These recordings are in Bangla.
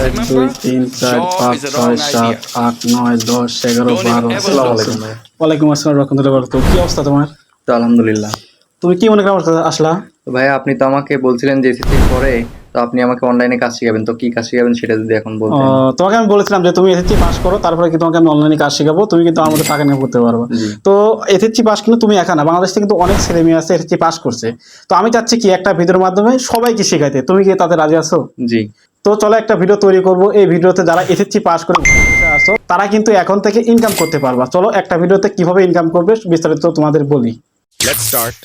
এক দুই তিন চার পাঁচ ছয় সাত আট নয় দশ এগারো বারো আসসালামু আলাইকুম ওয়ালাইকুম আসসালাম রহমতুল্লাহ বরকাত কি অবস্থা তোমার? তো আলহামদুলিল্লাহ। তুমি কি মনে করো আমার কাছে আসলা? ভাই আপনি তো আমাকে বলছিলেন যে পরে তো আপনি আমাকে অনলাইনে কাজ শিখাবেন। তো কি কাজ শিখাবেন সেটা যদি এখন বলতেন। তোমাকে আমি বলেছিলাম যে তুমি এসএসসি পাস করো তারপরে কি তোমাকে আমি অনলাইনে কাজ শেখাবো তুমি কিন্তু আমার টাকা নিয়ে করতে পারবে। তো এসএসসি পাস কিন্তু তুমি একা না বাংলাদেশ থেকে কিন্তু অনেক ছেলে মেয়ে আছে এসএসসি পাস করছে। তো আমি চাচ্ছি কি একটা ভিডিওর মাধ্যমে সবাইকে শেখাইতে। তুমি কি তাতে রাজি আছো? জি। তো চলো একটা ভিডিও তৈরি করব। এই ভিডিওতে যারা এসএসসি পাস করে আসো, তারা কিন্তু এখন থেকে ইনকাম করতে পারবা। চলো একটা ভিডিওতে কীভাবে ইনকাম করবে বিস্তারিত তোমাদের বলি। Let's start.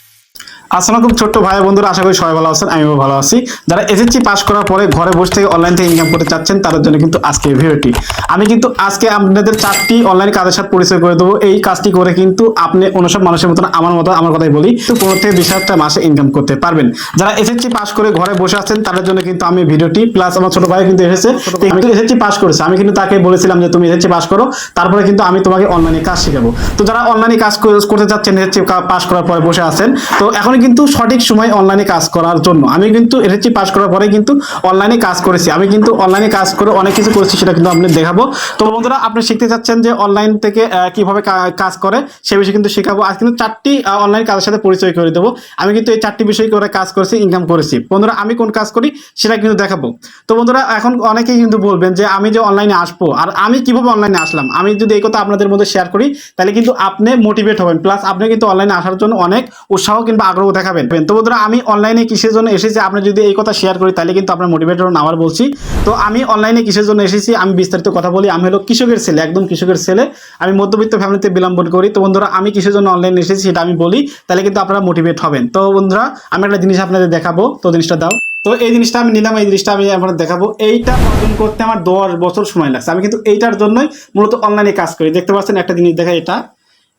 আসসালামু আলাইকুম ছোট্ট ভাই বন্ধুরা আশা করি সবাই ভালো আছেন আমিও ভালো আছি। যারা এসএসসি পাস করার পরে ঘরে বসে থেকে অনলাইন থেকে ইনকাম করতে চাচ্ছেন তাদের জন্য কিন্তু আজকে ভিডিওটি। আমি কিন্তু আজকে আপনাদের চারটি অনলাইন কাজের সাথে পরিচয় করে দেবো। এই কাজটি করে কিন্তু আপনি অনুসব মানুষের মতন আমার মতো আমার কথাই বলি তো পনেরো থেকে বিশ হাজার টাকা মাসে ইনকাম করতে পারবেন। যারা এসএসসি পাস করে ঘরে বসে আছেন তাদের জন্য কিন্তু আমি ভিডিওটি প্লাস আমার ছোট ভাই কিন্তু এসেছে। আমি কিন্তু এসএসসি পাস করেছে। আমি কিন্তু তাকে বলেছিলাম যে তুমি এসএসসি পাস করো তারপরে কিন্তু আমি তোমাকে অনলাইনে কাজ শেখাবো। তো যারা অনলাইনে কাজ করে- করতে চাচ্ছেন এসএসসি পাস করার পরে বসে আছেন তো এখন কিন্তু সঠিক সময় অনলাইনে কাজ করার জন্য। আমি কিন্তু এসএসসি পাস করার পরে কিন্তু অনলাইনে কাজ করেছি। আমি কিন্তু অনলাইনে কাজ করে অনেক কিছু করেছি, সেটা কিন্তু আপনি দেখাবো। তো বন্ধুরা, আপনি শিখতে চাচ্ছেন যে অনলাইন থেকে কীভাবে কাজ করে, সে বিষয়ে কিন্তু শেখাবো। আজ কিন্তু চারটি অনলাইন কাজের সাথে পরিচয় করে দেবো। আমি কিন্তু এই চারটি বিষয় করে কাজ করেছি ইনকাম করেছি। বন্ধুরা, আমি কোন কাজ করি, সেটা কিন্তু দেখাবো। তো বন্ধুরা, এখন অনেকেই কিন্তু বলবেন যে আমি যে অনলাইনে আসব, আর আমি কীভাবে অনলাইনে আসলাম? আমি যদি এই কথা আপনাদের মধ্যে শেয়ার করি, তাহলে কিন্তু আপনি মোটিভেট হবেন। প্লাস আপনি কিন্তু অনলাইনে আসার জন্য অনেক উৎসাহ কিংবা আগ্রহ দেখাবেন। তো বন্ধুরা, আমি অনলাইনে কিসের জন্য এসেছি আপনি যদি এই কথা শেয়ার করি তাহলে কিন্তু আপনার মোটিভেট হবেন আবার বলছি। তো আমি অনলাইনে কিসের জন্য এসেছি, আমি বিস্তারিত কথা বলি। আমি হলো কৃষকের ছেলে, একদম কৃষকের ছেলে। আমি মধ্যবিত্ত ফ্যামিলিতে বিলম্বন করি। তো বন্ধুরা, আমি কিসের জন্য অনলাইনে এসেছি সেটা আমি বলি, তাহলে কিন্তু আপনারা মোটিভেট হবেন। তো বন্ধুরা, আমি একটা জিনিস আপনাদের দেখাবো। তো জিনিসটা দাও। তো এই জিনিসটা আমি নিলাম, এই জিনিসটা আমি আপনাদের দেখাবো। এইটা অর্জন করতে আমার দশ বছর সময় লাগছে। আমি কিন্তু এইটার জন্যই মূলত অনলাইনে কাজ করি। দেখতে পাচ্ছেন একটা জিনিস, দেখা এটা।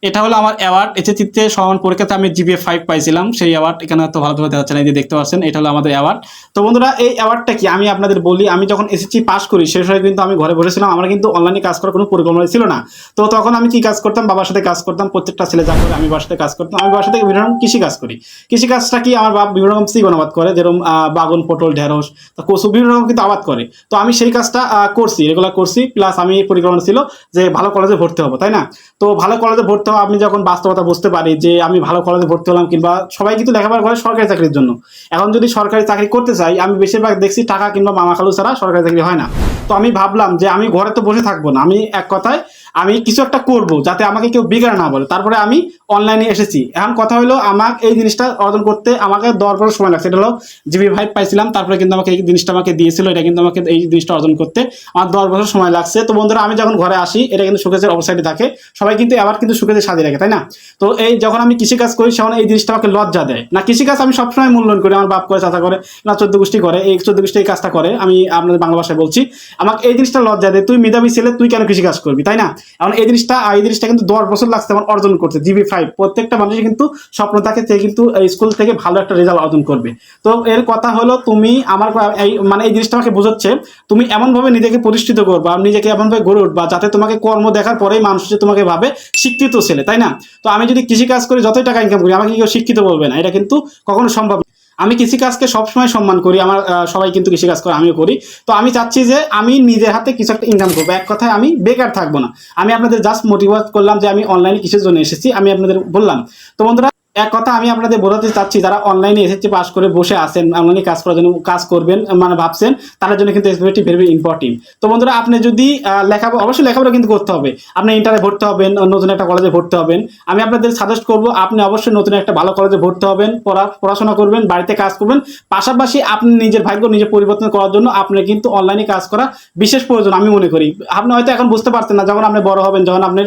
এটা হলো আমার অ্যাওয়ার্ড এসএসসিতে সমান পরীক্ষাতে আমি জিবিএ ফাইভ পাইছিলাম, সেই অ্যাওয়ার্ড এখানে তো ভালোভাবে দেখা যাচ্ছে না দেখতে পাচ্ছেন, এটা হলো আমাদের অ্যাওয়ার্ড তো বন্ধুরা, এই অ্যাওয়ার্ডটা কি? আমি আপনাদের বলি, আমি যখন এসএসসি পাস করি, সেই সময় কিন্তু আমি ঘরে বসেছিলাম, আমার কিন্তু অনলাইনে কাজ করার কোনো পরিকল্পনা ছিল না। তো তখন আমি কি কাজ করতাম? বাবার সাথে কাজ করতাম, প্রত্যেকটা ছেলে যা করে, আমি বাবার সাথে কাজ করতাম। আমি সাথে বিভিন্ন রকম কৃষি কাজ করি। কৃষি কাজটা কি? আমার বাবা বিভিন্ন রকম সিগন আবাদ করে, যেরকম বাগন, পটল, ঢেঁড়স কচু, বিভিন্ন রকম কিন্তু আবাদ করে। তো আমি সেই কাজটা করছি রেগুলার করছি প্লাস আমি পরিকল্পনা ছিল যে ভালো কলেজে ভর্তি হব, তাই না? তো ভালো কলেজে ভর্তি হওয়া আমি যখন বাস্তবতা বুঝতে পারি যে আমি ভালো কলেজে ভর্তি হলাম কিংবা সবাই কিন্তু লেখাপড়া করে সরকারি চাকরির জন্য। এখন যদি সরকারি চাকরি করতে চাই, আমি বেশিরভাগ দেখছি টাকা কিংবা মামা খালু ছাড়া সরকারি চাকরি হয় না। তো আমি ভাবলাম যে আমি ঘরে তো বসে থাকব না। আমি এক কথায় আমি কিছু একটা করব যাতে আমাকে কেউ বিগার না বলে। তারপরে আমি অনলাইনে এসেছি। এখন কথা হলো আমার এই জিনিসটা অর্জন করতে আমাকে দশ বছর সময় লাগছে। এটা হলো জিবি ভাই পাইছিলাম, তারপরে কিন্তু আমাকে এই জিনিসটা আমাকে দিয়েছিল। এটা কিন্তু আমাকে এই জিনিসটা অর্জন করতে আমার দশ বছর সময় লাগছে। তো বন্ধুরা, আমি যখন ঘরে আসি, এটা কিন্তু সুকেজের অবসাইডে থাকে। সবাই কিন্তু আবার কিন্তু সুকেজে সাজিয়ে রাখে, তাই না? তো এই যখন আমি কৃষিকাজ করি, সেখানে এই জিনিসটা আমাকে লজ্জা দেয়। না কৃষিকাজ আমি সবসময় মূল্যায়ন করি। আমার বাপ করে, চাচা করে, না, চোদ্দ গোষ্ঠী করে। এই চোদ্দ গোষ্ঠী এই কাজটা করে। আমি আপনাদের বাংলা ভাষায় বলছি। আমাকে এই জিনিসটা লজ্জা দেয়। তুই মেধাবী ছেলে, তুই কেন কৃষিকাজ করবি, তাই না? এখন এই জিনিসটা এই জিনিসটা কিন্তু দশ বছর লাগছে আমার অর্জন করতে। জিবি ফাইভ প্রত্যেকটা মানুষের কিন্তু স্বপ্ন থাকে সে কিন্তু স্কুল থেকে ভালো একটা রেজাল্ট অর্জন করবে। তো এর কথা হলো, তুমি আমার এই মানে এই জিনিসটা আমাকে বোঝাচ্ছে, তুমি এমনভাবে নিজেকে প্রতিষ্ঠিত করবা, নিজেকে এমনভাবে গড়ে উঠবা যাতে তোমাকে কর্ম দেখার পরেই মানুষ যে তোমাকে ভাবে শিক্ষিত ছেলে, তাই না? তো আমি যদি কৃষিকাজ করি, যতই টাকা ইনকাম করি, আমাকে কেউ শিক্ষিত বলবে না। এটা কিন্তু কখনো সম্ভব। আমি কৃষিকাজকে সবসময় সম্মান করি, আমার সবাই কিন্তু কৃষিকাজ করে, আমিও করি। তো আমি চাচ্ছি যে আমি নিজের হাতে কিছু একটা ইনকাম করব। এক কথায় আমি বেকার থাকব না। আমি আপনাদের জাস্ট মোটিভেট করলাম যে আমি অনলাইনে কিসের জন্য এসেছি, আমি আপনাদের বললাম। তো বন্ধুরা এক কথা আমি আপনাদের বোঝাতে চাচ্ছি, যারা অনলাইনে এসেছে পাস করে বসে আছেন অনলাইনে কাজ করার জন্য কাজ করবেন মানে ভাবছেন, তাদের জন্য কিন্তু এসবিটি ভেরি ইম্পর্টেন্ট তো বন্ধুরা, আপনি যদি লেখাপড়া অবশ্যই লেখাপড়া কিন্তু করতে হবে। আপনি ইন্টারে ভর্তি হবেন নতুন একটা কলেজে ভর্তি হবেন। আমি আপনাদের সাজেস্ট করব, আপনি অবশ্যই নতুন একটা ভালো কলেজে ভর্তি হবেন, পড়া, পড়াশোনা করবেন, বাড়িতে কাজ করবেন। পাশাপাশি আপনি নিজের ভাগ্য নিজে পরিবর্তন করার জন্য আপনার কিন্তু অনলাইনে কাজ করা বিশেষ প্রয়োজন, আমি মনে করি। আপনি হয়তো এখন বুঝতে পারছেন না, যখন আপনি বড় হবেন, যখন আপনার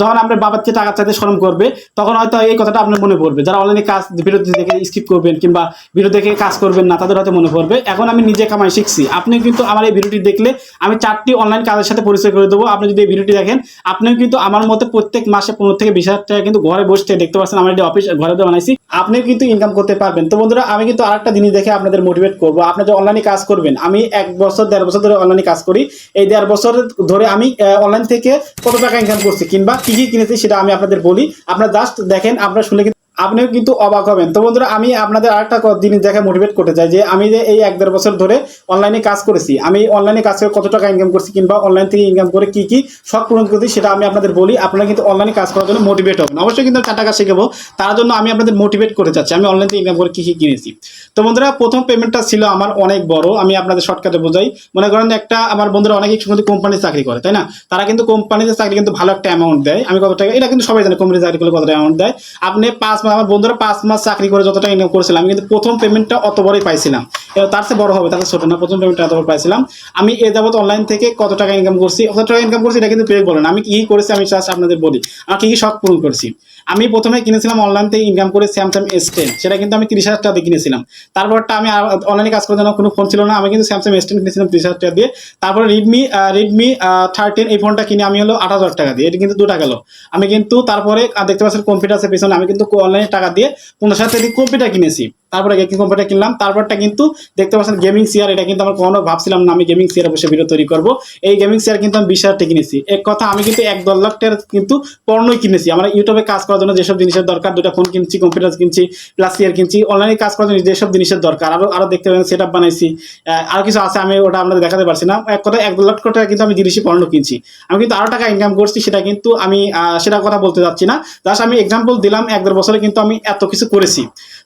যখন আপনার বাবার চেয়ে টাকা চাইতে শ্রম করবে, তখন হয়তো এই কথাটা আপনার মনে পড়বে যারা অনলাইনে কাজ বিরতি দেখে স্কিপ করবেন কিংবা বিরতি দেখে কাজ করবেন না, তাদের হয়তো মনে পড়বে। এখন আমি নিজে কামাই শিখছি। আপনি কিন্তু আমার এই ভিডিওটি দেখলে আমি চারটি অনলাইন কাজের সাথে পরিচয় করে দেবো। আপনি যদি এই ভিডিওটি দেখেন, আপনিও কিন্তু আমার মতো প্রত্যেক মাসে পনেরো থেকে বিশ হাজার টাকা কিন্তু ঘরে বসতে দেখতে পাচ্ছেন আমার একটি অফিস ঘরে বানাইছি। আপনিও কিন্তু ইনকাম করতে পারবেন। তো বন্ধুরা, আমি কিন্তু আরেকটা জিনিস দেখে আপনাদের মোটিভেট করব। আপনি যে অনলাইনে কাজ করবেন, আমি এক বছর, দেড় বছর ধরে অনলাইনে কাজ করি। এই দেড় বছর ধরে আমি অনলাইন থেকে কত টাকা ইনকাম করছি কিংবা কি কি কিনেছি সেটা আমি আপনাদের বলি। আপনারা জাস্ট দেখেন, আপনারা শুনে আপনিও কিন্তু অবাক হবেন। তো বন্ধুরা, আমি আপনাদের আরেকটা জিনিস দেখে মোটিভেট করতে চাই যে, আমি যে এই এক দেড় বছর ধরে অনলাইনে কাজ করেছি, আমি অনলাইনে কাজ করে কত টাকা ইনকাম করছি কিংবা অনলাইন থেকে ইনকাম করে কি কি শখ পূরণ করছি সেটা আমি আপনাদের বলি, আপনারা কিন্তু অনলাইনে কাজ করার জন্য মোটিভেট হবেন। অবশ্যই কিন্তু চার টাকা শিখাবো, তার জন্য আমি আপনাদের মোটিভেট করতে চাচ্ছি, আমি অনলাইন থেকে ইনকাম করে কি কি কিনেছি। তো বন্ধুরা, প্রথম পেমেন্টটা ছিল আমার অনেক বড়, আমি আপনাদের শর্টকাটে বোঝাই। মনে করেন একটা, আমার বন্ধুরা অনেকেই কিন্তু কোম্পানিতে চাকরি করে, তাই না? তারা কিন্তু কোম্পানিতে চাকরি কিন্তু ভালো একটা অ্যামাউন্ট দেয়। আমি কত টাকা, এটা কিন্তু সবাই জানে কোম্পানিতে চাকরি করলে কত অ্যামাউন্ট দেয়। আপনি পাঁচ মাস আমার বন্ধুরা পাঁচ মাস চাকরি করে যত টাকা ইনকাম করেছিলাম কিন্তু প্রথম পেমেন্টটা অত বড়ই পাইছিলাম। তার চেয়ে বড় হবে, তার ছোট না, প্রথম পেমেন্টটা এত বড় পাইছিলাম। আমি এ যাবত অনলাইন থেকে কত টাকা ইনকাম করছি, কত টাকা ইনকাম করছি এটা কিন্তু পেয়ে বলেন আমি কি করেছি আমি জাস্ট আপনাদের বলি, আমি কি কি শখ পূরণ করেছি। আমি প্রথমে কিনেছিলাম অনলাইন থেকে ইনকাম করে স্যামসাং এস টেন সেটা কিন্তু আমি তিরিশ হাজার টাকা দিয়ে কিনেছিলাম। তারপরটা আমি অনলাইনে কাজ করার জন্য কোনো ফোন ছিল না, আমি কিন্তু স্যামসাং এস টেন কিনেছিলাম তিরিশ হাজার টাকা দিয়ে। তারপরে রেডমি রেডমি থার্টিন এই ফোনটা কিনে আমি হলো আট হাজার টাকা দিয়ে, এটা কিন্তু দু টাকা গেল আমি কিন্তু তারপরে দেখতে পাচ্ছি কম্পিউটার আছে পেছনে, আমি কিন্তু অনলাইনে টাকা দিয়ে পনেরো হাজার টাকা দিয়ে কম্পিউটার কিনেছি। তারপরে গেমিং কম্পিউটার কিনলাম। তারপরটা কিন্তু দেখতে পাচ্ছেন গেমিং চেয়ার এটা কিন্তু আমার কোনো ভাবছিলাম না আমি গেমিং চেয়ারে বসে ভিডিও তৈরি করব। এই গেমিং চেয়ার কিন্তু আমি বিশ হাজার কিনেছি। এক কথা আমি কিন্তু এক দেড় লাখ টাকার কিন্তু পণ্যই কিনেছি। আমরা ইউটিউবে কাজ করার জন্য যেসব জিনিসের দরকার দুটা ফোন কিনছি কম্পিউটার কিনছি প্লাস চেয়ার কিনছি অনলাইনে কাজ করার জন্য যেসব জিনিসের দরকার আরও আরও দেখতে পারেন সেট আপ বানাইছি। আহ, আরও কিছু আছে আমি ওটা আপনাদের দেখাতে পারছি না। এক কথা এক দেড় লাখ টাকা কিন্তু আমি জিনিসই পণ্য কিনছি। আমি কিন্তু আরও টাকা ইনকাম করছি সেটা কিন্তু আমি সেটা কথা বলতে যাচ্ছি না। জাস্ট আমি এক্সাম্পল দিলাম এক দেড় বছরে কিন্তু আমি এত কিছু করেছি।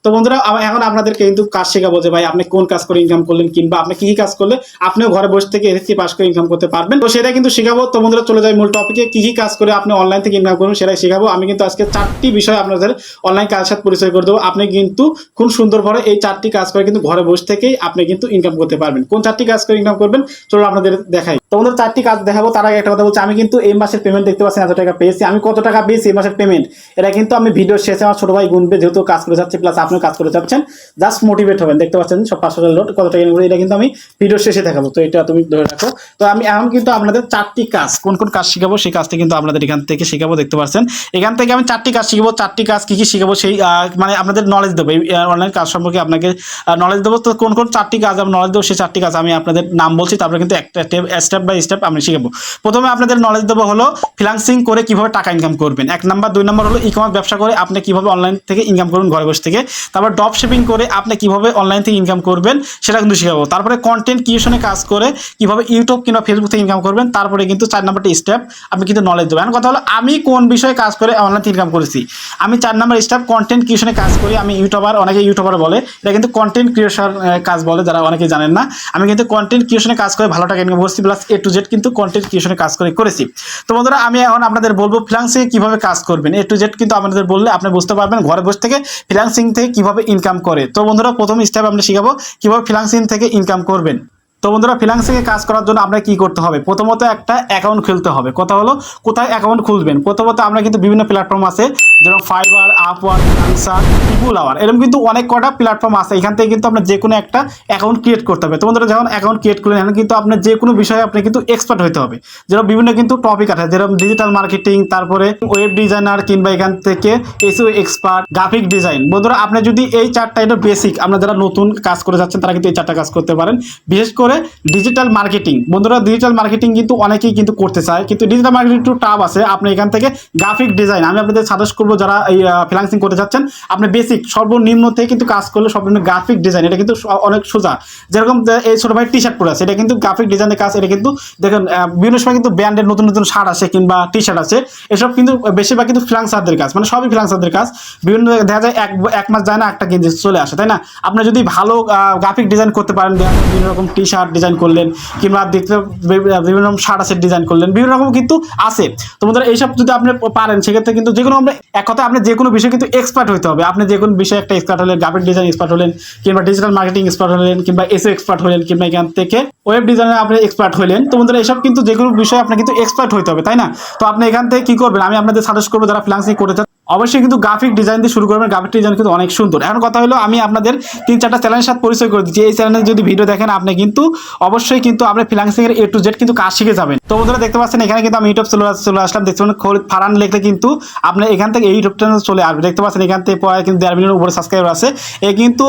তো বন্ধুরা এখন আপনাদেরকে কিন্তু কাজ শেখাবো যে, ভাই, আপনি কোন কাজ করে ইনকাম করলেন কিংবা আপনি কি কাজ করলে আপনিও ঘরে বসে থেকে এসএসসি পাস করে ইনকাম করতে পারবেন। তো সেটা কিন্তু শেখাবো। তো বন্ধুরা, চলে যাই মূল টপিকে কি কি কাজ করে আপনি অনলাইন থেকে ইনকাম করবেন সেটাই শেখাবো। আমি কিন্তু আজকে চারটি বিষয় আপনাদের অনলাইন কাজের সাথে পরিচয় করে দেবো। আপনি কিন্তু খুব সুন্দরভাবে এই চারটি কাজ করে কিন্তু ঘরে বসে থেকেই আপনি কিন্তু ইনকাম করতে পারবেন। কোন চারটি কাজ করে ইনকাম করবেন? চলো আপনাদের দেখাই। তো বন্ধুরা চারটি কাজ দেখাবো। তার আগে একটা কথা বলছি আমি কিন্তু এই মাসের পেমেন্ট দেখতে পাচ্ছেন এত টাকা পেয়েছি। আমি কত টাকা পেয়েছি এই মাসের পেমেন্ট এটা কিন্তু আমি ভিডিও শেষে আমার ছোট ভাই গুনবে যেহেতু কাজ করে যাচ্ছে প্লাস আপনিও কাজ করে যাচ্ছেন। জাস্ট মোটিভেট হবেন দেখতে পাচ্ছেন সব পাঁচশো লোড কত টাকা করে, এটা কিন্তু আমি ভিডিও শেষে দেখাবো। তো এটা তুমি ধরে রাখো। তো আমি এখন কিন্তু আপনাদের চারটি কাজ কোন কোন কাজ শিখাবো সেই কাজটা কিন্তু আপনাদের এখান থেকে শেখাবো দেখতে পাচ্ছেন। এখান থেকে আমি চারটি কাজ শিখব চারটি কাজ কি কি শিখাবো সেই মানে আপনাদের নলেজ দেবো। এই অনলাইন কাজ সম্পর্কে আপনাকে নলেজ দেবো। তো কোন কোন চারটি কাজ আমি নলেজ দেবো সেই চারটি কাজ আমি আপনাদের নাম বলছি তারপরে কিন্তু একটা স্টেপ বাই স্টেপ আমি শিখাবো। প্রথমে আপনাদের নলেজ দেবো হলো ফ্রিল্যান্সিং করে কীভাবে টাকা ইনকাম করবেন। এক নাম্বার, দুই নাম্বার হলো ই কমার্স ব্যবসা করে আপনি কীভাবে অনলাইন থেকে ইনকাম করবেন ঘরে বসে থেকে। তারপর ড্রপ শিপিং করে আপনি কীভাবে অনলাইন থেকে ইনকাম করবেন সেটা কিন্তু শেখাবো। তারপরে কন্টেন্ট ক্রিয়েশনে কাজ করে কীভাবে ইউটিউব কিংবা ফেসবুক থেকে ইনকাম করবেন, তারপরে কিন্তু চার নাম্বারটি স্টেপ আপনি কিন্তু নলেজ দেবেন। কথা হলো, আমি কোন বিষয়ে কাজ করে অনলাইন থেকে ইনকাম করেছি? আমি চার নাম্বার স্টেপ কন্টেন্ট ক্রিয়েশনে কাজ করি। আমি ইউটিউবার অনেকে ইউটিউবার বলে এটা কিন্তু কন্টেন্ট ক্রিয়েশন কাজ বলে, যারা অনেকে জানেন না। আমি কিন্তু কন্টেন্ট ক্রিয়েশনে কাজ করে ভালো টাকা ইনকাম করছি প্লাস এ টু জেড কিন্তু কন্টেন্ট ক্রিয়েশনে কাজ করে, করেছি। তো বন্ধুরা, আমি এখন আপনাদের বলব ফ্রিল্যান্সিং কীভাবে কাজ করবেন। এ টু জেড কিন্তু আপনাদের বললে আপনি বুঝতে পারবেন ঘরে বসে থেকে ফ্রিল্যান্সিং থেকে কীভাবে ইনকাম করে। তো বন্ধুরা, প্রথম স্টেপ আমরা শিখাবো কীভাবে ফ্রিল্যান্সিং থেকে ইনকাম করবেন। তো বন্ধুরা ফ্রিল্যান্সিংয়ে কাজ করার জন্য আপনাকে কি করতে হবে? প্রথমত একটা অ্যাকাউন্ট খুলতে হবে। কথা হলো, কোথায় অ্যাকাউন্ট খুলবেন? প্রথমত আমরা কিন্তু বিভিন্ন প্ল্যাটফর্ম আছে। যেরকম Fiverr Upwork answer people hour এরকম কিন্তু অনেক কটা প্ল্যাটফর্ম আছে। এখান থেকে কিন্তু আপনার যে কোনো একটা অ্যাকাউন্ট ক্রিয়েট করতে হবে। তোমাদের যখন অ্যাকাউন্ট ক্রিয়েট করলেন, এখন কিন্তু আপনার যে কোনো বিষয়ে আপনি কিন্তু এক্সপার্ট হতে হবে। যেরকম বিভিন্ন কিন্তু টপিক আছে, যেরকম ডিজিটাল মার্কেটিং তারপরে ওয়েব ডিজাইনার কিংবা এখান থেকে এসিও এক্সপার্ট গ্রাফিক ডিজাইন বন্ধুরা, আপনি যদি এই চারটা এটা বেসিক আপনারা যারা নতুন কাজ করে যাচ্ছেন, তারা কিন্তু এই চারটা কাজ করতে পারেন। বিশেষ করে ডিজিটাল মার্কেটিং বন্ধুরা ডিজিটাল মার্কেটিং কিন্তু অনেকেই কিন্তু করতে চায়। কিন্তু ডিজিটাল মার্কেটিং একটু টাফ আছে। আপনি এখান থেকে গ্রাফিক ডিজাইন আমি আপনাদের সাজেস্ট করব যারা এই ফ্রিল্যান্সিং করতে যাচ্ছেন, আপনি বেসিক সর্বনিম্ন থেকে কিন্তু কাজ করলে সর্বনিম্ন গ্রাফিক ডিজাইন এটা কিন্তু অনেক সোজা। যেরকম এই ছোট ভাই টি শার্ট পরে আছে, এটা কিন্তু গ্রাফিক ডিজাইনের কাজ, এটা কিন্তু দেখুন বিভিন্ন সময় কিন্তু ব্র্যান্ডের নতুন নতুন শার্ট আছে কিংবা টি শার্ট আছে এসব কিন্তু বেশিরভাগ কিন্তু ফ্রিল্যান্সারদের কাজ মানে সবই ফ্রিল্যান্সারদের কাজ। বিভিন্ন দেখা যায় এক এক মাস যায় না, একটা গেঞ্জি চলে আসে, তাই না? আপনি যদি ভালো গ্রাফিক ডিজাইন করতে পারেন বিভিন্ন রকম টি শার্ট ডিজাইন করলেন, কিংবা দেখতে বিভিন্ন রকম শার্ট আছে ডিজাইন করলেন, বিভিন্ন রকম কিন্তু আছে। তো বন্ধুরা, এইসব যদি আপনি পারেন, সেক্ষেত্রে কিন্তু যে কোনো আমরা এক কথা আপনি যে কোনো বিষয়ে কিন্তু এক্সপার্ট হতে হবে। আপনি যে কোনো বিষয়ে একটা এক্সপার্ট হলেন গ্রাফিক ডিজাইন এক্সপার্ট হলেন, কিংবা ডিজিটাল মার্কেটিং এক্সপার্ট হলেন, কিংবা এসও এক্সপার্ট হলেন, কিংবা এখান থেকে ওয়েব ডিজাইনে আপনি এক্সপার্ট হলেন, তো বন্ধুরা এসব কিন্তু যে কোনো বিষয়ে আপনি কিন্তু এক্সপার্ট হতে হবে, তাই না? তো আপনি এখান থেকে কি করবেন? আমি আপনাদের সাজেস্ট করব, যারা ফ্রিল্যান্সিং করতে চান অবশ্যই কিন্তু গ্রাফিক ডিজাইন দিয়ে শুরু করবেন। গ্রাফিক ডিজাইন কিন্তু অনেক সুন্দর। এখন কথা হলো, আমি আপনাদের তিন চারটা চ্যানেলের সাথে পরিচয় করে দিচ্ছি। এই চ্যানেলে যদি ভিডিও দেখেন, আপনি কিন্তু অবশ্যই কিন্তু আপনি ফ্রিল্যান্সিং এর এ টু জেড কিন্তু কাজ শিখে যাবেন। তো বন্ধুরা, দেখতে পাচ্ছেন, এখানে কিন্তু আমি ইউটিউব চলে চলে আসলাম। দেখতে পাচ্ছেন, খোল, ফারান লিখলে কিন্তু আপনি এখান থেকে ইউটিউব চ্যানেল চলে আসবে দেখতে পাচ্ছেন, এখান থেকে পরে কিন্তু দেড় মিলিয়নের উপরে সাবস্ক্রাইবার আছে। এ কিন্তু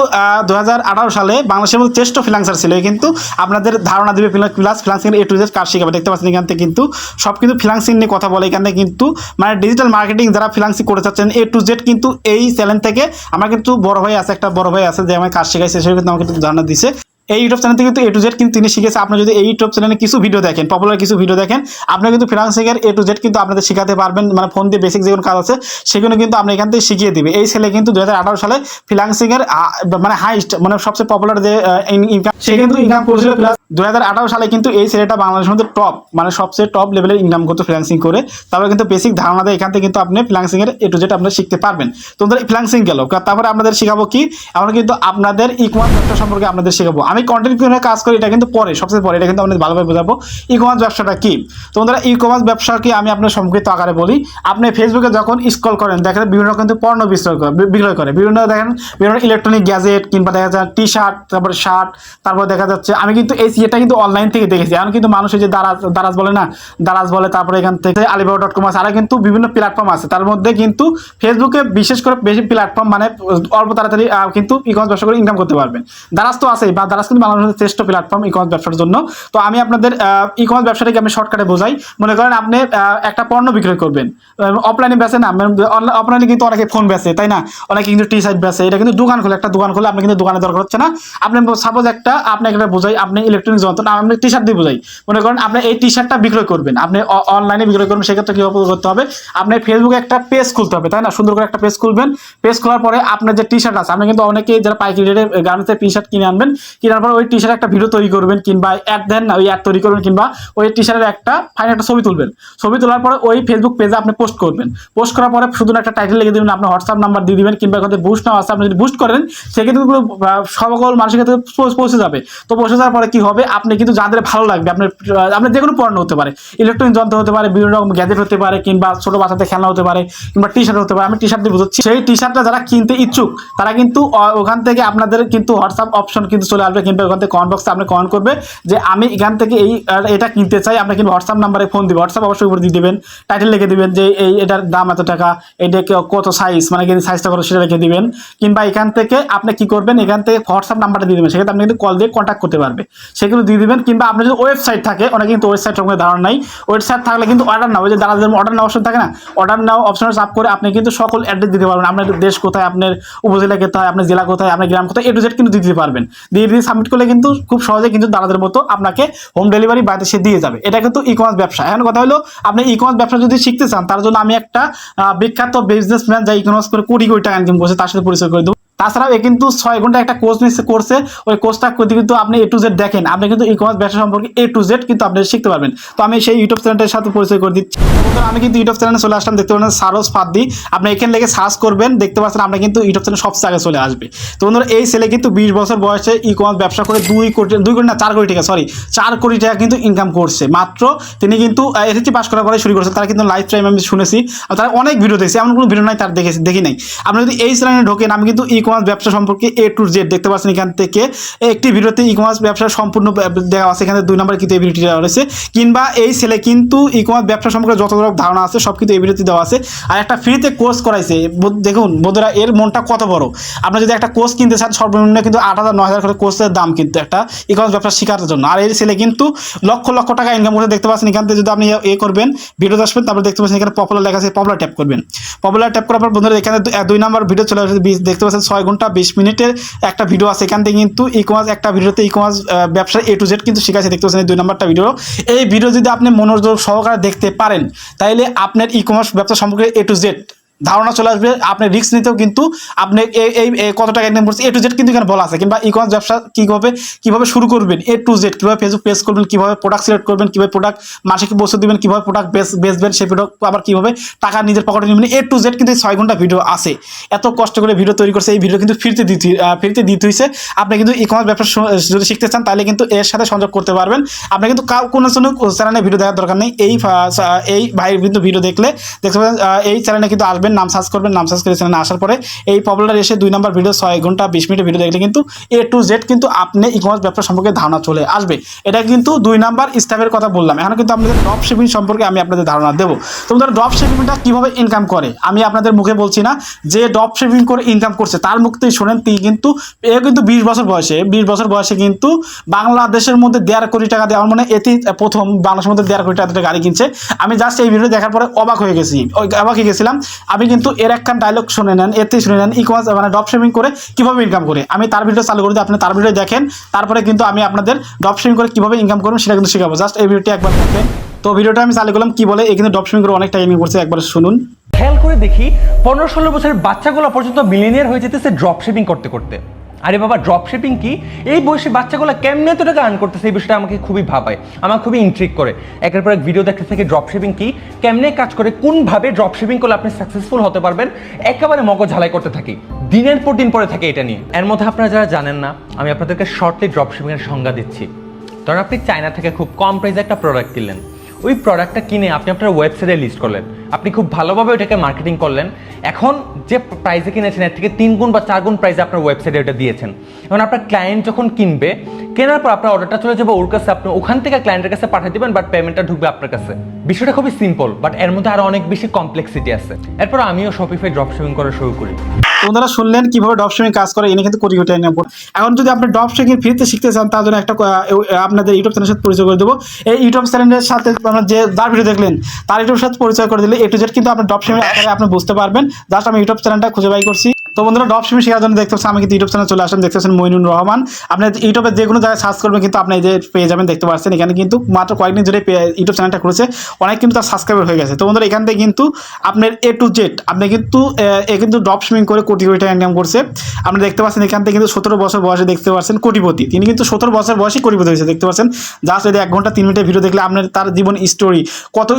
দু হাজার আঠারো সালে বাংলাদেশের মধ্যে শ্রেষ্ঠ ফ্রিল্যান্সার ছিল। এ কিন্তু আপনাদের ধারণা দেবে plus freelancing A to Z কাজ শিখাবে। দেখতে পাচ্ছেন, এখান থেকে কিন্তু সব কিন্তু ফ্রিল্যান্সিং নিয়ে কথা বলে। এখানে কিন্তু মানে ডিজিটাল মার্কেটিং যারা ফ্রিল্যান্সিং করতে চান চাচ্ছেন এ টু জেড কিন্তু এই চ্যানেল থেকে আমার কিন্তু বড় ভাই আছে, একটা বড় ভাই আছে যে আমার কাজ শেখাইছে, সে কিন্তু আমাকে কিন্তু ধারণা দিছে। এই ইউটিউব চ্যানেল থেকে কিন্তু এ টু জেড কিন্তু তিনি শিখেছে আপনি যদি এই ইউটিউব চ্যানেলে কিছু ভিডিও দেখেন পপুলার কিছু ভিডিও দেখেন আপনি কিন্তু ফ্রিলান্সিং এ টু জেড কিন্তু আপনাদের শেখাতে পারবেন। মানে ফোন দিয়ে বেসিক যেগুলো কাজ আছে সেগুলো কিন্তু আপনি এখান থেকে শিখিয়ে দিবে। এই ছেলে কিন্তু দু সালে ফ্রিলান্সিং এর আহ, মানে হাইস্ট মানে সবচেয়ে পপুলার যে ইনকাম সে কিন্তু ইনকাম করেছিল প্লাস দু সালে কিন্তু এই ছেলেটা বাংলাদেশের মধ্যে টপ মানে সবচেয়ে টপ লেভেলের ইনকাম করতো ফ্রিলান্সিং করে। তারপরে কিন্তু বেসিক ধারণা দেয় এখান থেকে কিন্তু আপনি ফ্রিলান্সিং এর এ টু জেড আপনারা শিখতে পারবেন। তোমাদের ফ্রিলান্সিং গেল। তারপরে আপনাদের শেখাবো কি? আমরা কিন্তু আপনাদের ই কমার্স সম্পর্কে আপনাদের শেখাবো। আমি কন্টেন্ট ক্রিয়েটর কাজ করি, এটা কিন্তু পরে, সবচেয়ে পরে, এটা কিন্তু আপনাদের ভালোভাবে বোঝাবো। ই কমার্স ব্যবসাটা কি? তো বন্ধুরা ই কমার্স ব্যবসাকে আমি আপনার সংক্ষিপ্ত আকারে বলি। আপনি ফেসবুকে যখন স্ক্রল করেন, দেখেন বিভিন্ন কিন্তু পণ্য বিক্রয় করে বিক্রয় করে। বিভিন্ন দেখেন, বিভিন্ন ইলেকট্রনিক গ্যাজেট কিংবা দেখা যায় টি শার্ট তারপরে শার্ট তারপর দেখা যাচ্ছে, আমি কিন্তু এই এটা কিন্তু অনলাইন থেকে দেখেছি। এখন কিন্তু মানুষের যে দারাজ দারাজ বলে না, দারাজ বলে, তারপরে এখান থেকে আলিবাবা ডট কম আছে, আর কিন্তু বিভিন্ন প্ল্যাটফর্ম আছে। তার মধ্যে কিন্তু ফেসবুকে বিশেষ করে বেশি প্ল্যাটফর্ম মানে অল্প তাড়াতাড়ি কিন্তু ই কমার্স ব্যবসা করে ইনকাম করতে পারবেন। দারাজ তো আছেই, বা দারাজ কিন্তু বাংলাদেশের শ্রেষ্ঠ প্ল্যাটফর্ম ই কমার্স ব্যবসার জন্য। তো আমি আপনাদের ই কমার্স ব্যবসাটাকে আমি শর্টকাটে বোঝাই। মনে করেন আপনি একটা পণ্য বিক্রয় করবেন। অফলাইনে বেচে না অফলাইনে কিন্তু অনেকে ফোন বেচে, তাই না? অনেকে কিন্তু টি শার্ট বেচে, এটা কিন্তু দোকান খোলে, একটা দোকান খোলে, আপনি কিন্তু দোকানে দরকার হচ্ছে না। আপনি সাপোজ একটা আপনি একটা বোঝাই, আপনি ইলেকট্রনিক যন্ত্র না, আপনি টি শার্ট দিয়ে বোঝাই। মনে করেন আপনি এই টি শার্টটা বিক্রয় করবেন, আপনি অনলাইনে বিক্রয় করবেন, সেক্ষেত্রে কি করতে হবে? আপনি ফেসবুকে একটা পেজ খুলতে হবে, তাই না? সুন্দর করে একটা পেজ খুলবেন। পেজ খোলার পরে আপনার যে টি শার্ট আছে, আপনি কিন্তু অনেকে যারা পাইকারি রেটে গার্মেন্টসের টি শার্ট কিনে আনবেন পর ওই টি শার্ট একটা ভিডিও তৈরি করবেন কিংবা অ্যাড দেন না, ওই অ্যাড তৈরি করবেন কিংবা ওই টি শার্টের একটা ফাইন একটা ছবি তুলবেন। ছবি তোলার পরে ওই ফেসবুক পেজে আপনি পোস্ট করবেন। পোস্ট করার পরে শুধু একটা টাইটেল লিখে দিবেন আপনার হোয়াটসঅ্যাপ নাম্বার দিয়ে দিবেন কিংবা এখানে বুস্ট নাও আছে, আপনি যদি বুস্ট করেন, সেক্ষেত্রে সকল মানুষের কাছে পৌঁছ- যাবে। তো পৌঁছে যাওয়ার পরে কি হবে? আপনি কিন্তু যাদের ভালো লাগবে, আপনার আপনার যে কোনো পণ্য হতে পারে ইলেকট্রনিক যন্ত্র হতে পারে, বিভিন্ন রকম গ্যাজেট হতে পারে, কিংবা ছোট বাচ্চাদের খেলনা হতে পারে, কিংবা টি শার্ট হতে পারে, আমি টি শার্ট দিয়ে বুঝাচ্ছি। সেই টি শার্টটা যারা কিনতে ইচ্ছুক, তারা কিন্তু ওখান থেকে আপনাদের কিন্তু হোয়াটসঅ্যাপ অপশন কিন্তু চলে আসবে কিংবা ওখান থেকে কমেন্ট বক্সে আপনি কমেন্ট করবে যে আমি এখান থেকে এই এটা কিনতে চাই আপনি কিন্তু হোয়াটসঅ্যাপ নাম্বারে ফোন দিবেন হোয়াটসঅ্যাপ অবশ্যই করে দিয়ে দেবেন। টাইটেল লিখে দিবেন যে এই এটার দাম এত টাকা, এটা কত সাইজ মানে কি সাইজটা কত সেটা লিখে দিবেন। কিংবা এখান থেকে আপনি কি করবেন, এখান থেকে হোয়াটসঅ্যাপ নাম্বারটা দিয়ে দেবেন। সেক্ষেত্রে আপনি কিন্তু কল দিয়ে কন্ট্যাক্ট করতে পারবে। সেগুলো দিয়ে দিবেন। কিংবা আপনার যদি ওয়েবসাইট থাকে, অনেকে কিন্তু ওয়েবসাইট সম্পর্কে ধারণা নাই। ওয়েবসাইট থাকলে কিন্তু অর্ডার নাও। যে দাঁড়াদের অর্ডার নাও অপশন থাকে না? অর্ডার নাও অপশনে চাপ করে আপনি কিন্তু সকল অ্যাড্রেস দিতে পারবেন। আপনার দেশ কোথায়, আপনার উপজেলা কোথায়, আপনার জেলা কোথায়, আপনার গ্রাম কোথায় এ টু জেড কিন্তু দিতে পারবেন। দিয়ে দিয়ে সাবমিট করলে কিন্তু খুব সহজে কিন্তু দাদাদের মতো আপনাকে হোম ডেলিভারি বাড়িতে সে দিয়ে যাবে। এটা কিন্তু ই কমার্স ব্যবসা। এখন কথা হলো, আপনি ই কমার্স ব্যবসা যদি শিখতে চান, তার জন্য আমি একটা বিখ্যাত বিজনেসম্যান যা ই কমার্স করে কোটি কোটি টাকা ইনকাম করছে, তার সাথে পরিচয় করে দেবো। তাছাড়াও এ কিন্তু ছয় ঘণ্টা একটা কোর্স নিচ্ছে করছে ওই কোর্সটা কিন্তু আপনি এ টু জেড দেখেন। আপনি কিন্তু ই কমার্স ব্যবসা সম্পর্কে এ টু জেড কিন্তু আপনি শিখতে পারবেন। তো আমি সেই ইউটিউব চ্যানেলটার সাথে পরিচয় করে দিচ্ছি। আমি কিন্তু ইউটিউব চ্যানেলে চলে আসলাম। দেখতে পাচ্ছেন সারস ফাদ্দি। আপনি এখানে লেগে সার্চ করবেন, দেখতে পাচ্ছেন আপনি কিন্তু ইউটিউব চ্যানেল সবচেয়ে আগে চলে আসবে। তো বন্ধুরা, এই ছেলে কিন্তু বিশ বছর বয়সে ই কমার্স ব্যবসা করে দুই কোটি দুই কোটি না, চার কোটি টাকা সরি চার কোটি টাকা কিন্তু ইনকাম করছে। মাত্র তিনি কিন্তু এসএসসি পাস করার পরে শুরু করেছে। তারা কিন্তু লাইফ টাইম আমি শুনেছি। তারা অনেক ভিডিও দেখছি। এমন কোনো ভিডিও নাই, তার দেখেছি, দেখি নাই। আপনি যদি এই চ্যানেলে ঢোকেন, আমি কিন্তু ই কমার্স ব্যবসা সম্পর্কে এ টু জেড দেখতে পাচ্ছেন এখান থেকে। একটি ভিডিওতে ই কমার্স ব্যবসা সম্পূর্ণ দেওয়া আছে। এখানে দুই নম্বর কিন্তু এই ভিডিওটি দেওয়া রয়েছে। কিংবা এই ছেলে কিন্তু ই কমার্স ব্যবসা সম্পর্কে যত রকম ধারণা আছে, সব কিন্তু এই ভিডিওতে দেওয়া আছে। আর একটা ফ্রিতে কোর্স করাইছে। দেখুন, বন্ধুরা, এর মনটা কত বড়? আপনি যদি একটা কোর্স কিনতে চান, সর্বনিম্ন কিন্তু আট হাজার, নয় হাজার করে কোর্সের দাম কিন্তু একটা ই কমার্স ব্যবসা শেখার জন্য। আর এই ছেলে কিন্তু লক্ষ লক্ষ টাকা ইনকাম করতে দেখতে পাচ্ছেন এখান থেকে যদি আপনি এ করবেন ভিডিও আসবেন, তারপর দেখতে পাচ্ছেন এখানে পপুলার লেখা আছে পপুলার ট্যাপ করবেন। পপুলার ট্যাপ করার পর বন্ধুরা, এখানে দুই নম্বর ভিডিও চলে আসছে বিশ- দেখতে পাচ্ছেন, ছয় ঘণ্টা বিশ মিনিটের একটা ভিডিও আছে। এখান থেকে কিন্তু ই কমার্স একটা ভিডিওতে ই কমার্স ব্যবসা এ টু জেড কিন্তু শিখাচ্ছে দেখতে পাচ্ছেন দুই নম্বরটা ভিডিও এই ভিডিও যদি আপনি মনোযোগ সহকারে দেখতে পারেন তাহলে আপনার ই কমার্স ব্যবসা সম্পর্কে এ টু জেড ধারণা চলে আসবে, আপনি রিস্ক নিতেও কিন্তু আপনি এই কত টাকা ইনকাম করছে এ টু জেড কিন্তু এখানে বলা আছে। কিংবা ই কমার্স ব্যবসা কীভাবে কীভাবে শুরু করবেন এ টু জেড কীভাবে ফেসবুক পেজ করবেন, কীভাবে প্রোডাক্ট সিলেক্ট করবেন, কীভাবে প্রোডাক্ট মাসিক বস্তু দিবেন, কীভাবে প্রোডাক্ট বেচ বেচবেন সেই প্রোডাক্ট আবার কীভাবে টাকা নিজের পকেটে নেবেন এ টু জেড কিন্তু এই ছয় ঘণ্টা ভিডিও আছে। এত কষ্ট করে ভিডিও তৈরি করছে, এই ভিডিও কিন্তু ফিরতে দিতে ফিরতে দিতে হয়েছে আপনি কিন্তু ই কমার্স ব্যবসা যদি শিখতে চান, তাহলে কিন্তু এর সাথে সংযোগ করতে পারবেন। আপনি কিন্তু কোনো জন্য চ্যানেলে ভিডিও দেখার দরকার নেই। এই এই ভাইয়ের কিন্তু ভিডিও দেখলে, দেখতে পাবেন এই চ্যানেলে কিন্তু আসবেন নাম সার্চ করবেন, নাম সার্চ করে চ্যানেলে আসার পরে এই পপুলার এসে দুই নাম্বার ভিডিও ছয় ঘণ্টা, বিশ মিনিটের ভিডিও দেখলে কিন্তু এ টু জেড কিন্তু আপনি ই কমার্স ব্যবসা সম্পর্কে ধারণা চলে আসবে। এটা কিন্তু দুই নাম্বার স্টেপের কথা বললাম। এখন কিন্তু আপনাদের ড্রপ শিপিং সম্পর্কে আমি আপনাদের ধারণা দেবো। তোমাদের ড্রপ শিপিংটা কীভাবে ইনকাম করে? আমি আপনাদের মুখে বলছি না যে ড্রপ শিপিং করে ইনকাম করছে, তার মুখ থেকে শোনেন, তিনি কিন্তু, এ কিন্তু বিশ বছর বয়সে, বিশ বছর বয়সে কিন্তু বাংলাদেশের মধ্যে দেড় কোটি টাকা দেওয়ার মানে এটি প্রথম বাংলাদেশের মধ্যে দেড় কোটি টাকা গাড়ি কিনছে। আমি জাস্ট এই ভিডিও দেখার পরে অবাক হয়ে গেছি, অবাক হয়ে গেছিলাম। আমি কিন্তু এর একখান ডায়লগ শুনে নেন এতে শুনে নেন ই কমার্স মানে ড্রপ শেপিং করে কীভাবে ইনকাম করে। আমি তার ভিডিও চালু করে দিই, আপনি তার ভিডিও দেখেন, তারপরে কিন্তু আমি আপনাদের ড্রপ শেপিং করে কীভাবে ইনকাম করবেন সেটা কিন্তু শেখাবো। জাস্ট এই ভিডিওটি একবার দেখবেন। তো ভিডিওটা আমি চালু করলাম, কি বলে? এই কিন্তু ড্রপ শেপিং করে অনেকটা ইনকাম করছে, একবার শুনুন। খেয়াল করে দেখি, পনেরো ষোলো বছরের বাচ্চাগুলো পর্যন্ত মিলিনিয়ার হয়ে যেতেছে ড্রপ শেপিং করতে করতে। আরে বাবা ড্রপ শিপিং কি? এই বয়সী বাচ্চাগুলো কেমনে এত টাকা আর্ন করতেছে? এই বিষয়টা আমাকে খুবই ভাবায়। আমার খুবই ইন্ট্রিক করে। একের পর এক ভিডিও দেখতে থেকে ড্রপ শিপিং কি? কেমনে কাজ করে? কোনভাবে ড্রপ শিপিং করলে আপনি সাকসেসফুল হতে পারবেন? একেবারে মগজ ঝালাই করতে থাকি। দিনের পর দিন পরে থাকে এটা নিয়ে। এর মধ্যে আপনারা যারা জানেন না, আমি আপনাদেরকে শর্টলি ড্রপ শিপিং এর সংজ্ঞা দিচ্ছি। ধরুন আপনি চায়না থেকে খুব কম প্রাইসে একটা প্রোডাক্ট কিনলেন। ওই প্রোডাক্টটা কিনে আপনি আপনার ওয়েবসাইটে লিস্ট করলেন। আপনি খুব ভালোভাবে ওটাকে মার্কেটিং করলেন। এখন যে প্রাইসে কিনেছেন, এর থেকে তিন গুণ বা চার গুণ প্রাইসে আপনার ওয়েবসাইটে ওটা দিয়েছেন। এখন আপনার ক্লায়েন্ট যখন কিনবে, কেনার পর আপনার অর্ডারটা চলে যাবে, ওর কাছে আপনি ওখান থেকে ক্লায়েন্টের কাছে পাঠিয়ে দেবেন বাট পেমেন্টটা ঢুকবে আপনার কাছে। বিষয়টা খুবই সিম্পল বাট এর মধ্যে আরও অনেক বেশি কমপ্লেক্সিটি আছে। এরপর আমিও শপিফাই ড্রপ শিপিং করা শুরু করি। তোমরা শুনলেন কীভাবে ড্রপ শিপিং কাজ করে, এনে কিন্তু কোটি কোটি করে এখন যদি আপনি ড্রপ শিপিং ফ্রিতে শিখতে চান, তার জন্য একটা আপনাদের ইউটিউব চ্যানেলের সাথে পরিচয় করে দেবো। এই ইউটিউব চ্যানেলের সাথে আপনার যে যার ভিডিও দেখলেন, তার ইউটিউব সাথে পরিচয় করে দিলে এ টু জেড কিন্তু আপনি ড্রপ শিপিং আকারে আপনি বুঝতে পারবেন। জাস্ট আমি ইউটিউব চ্যানেলটা খুঁজে বাই করছি। তো বন্ধুরা, ড্রপ শিপিং শেখার জন্য দেখতে পাচ্ছেন, আমি কিন্তু ইউটিউব চ্যানেল চলে আসেন দেখতে পাচ্ছেন মইনুর রহমান। আপনি ইউটিউবে যে কোনো জায়গায় সার্চ করবেন, কিন্তু আপনি এই যে পেয়ে যাবেন, দেখতে পাচ্ছেন। এখানে কিন্তু মাত্র কয়েকদিন ধরে ইউটিউব চ্যানেলটা খুলেছে। অনেক কিন্তু তার সাবস্ক্রাইবার হয়ে গেছে। তো বন্ধুরা, এখান থেকে কিন্তু আপনার এ টু জেড আপনি কিন্তু, এ কিন্তু ড্রপ শিপিং করে কোটি কোটি টাকা ইনকাম করছে। আপনি দেখতে পাচ্ছেন, এখান থেকে কিন্তু সতেরো বছর বয়সে দেখতে পাচ্ছেন কোটিপতি। তিনি কিন্তু সতেরো বছর বয়সে কোটিপতি হয়েছে, দেখতে পাচ্ছেন। জাস্ট যদি এক ঘণ্টা, তিন মিনিটের ভিডিও দেখলে আপনার তার জীবন স্টোরি কত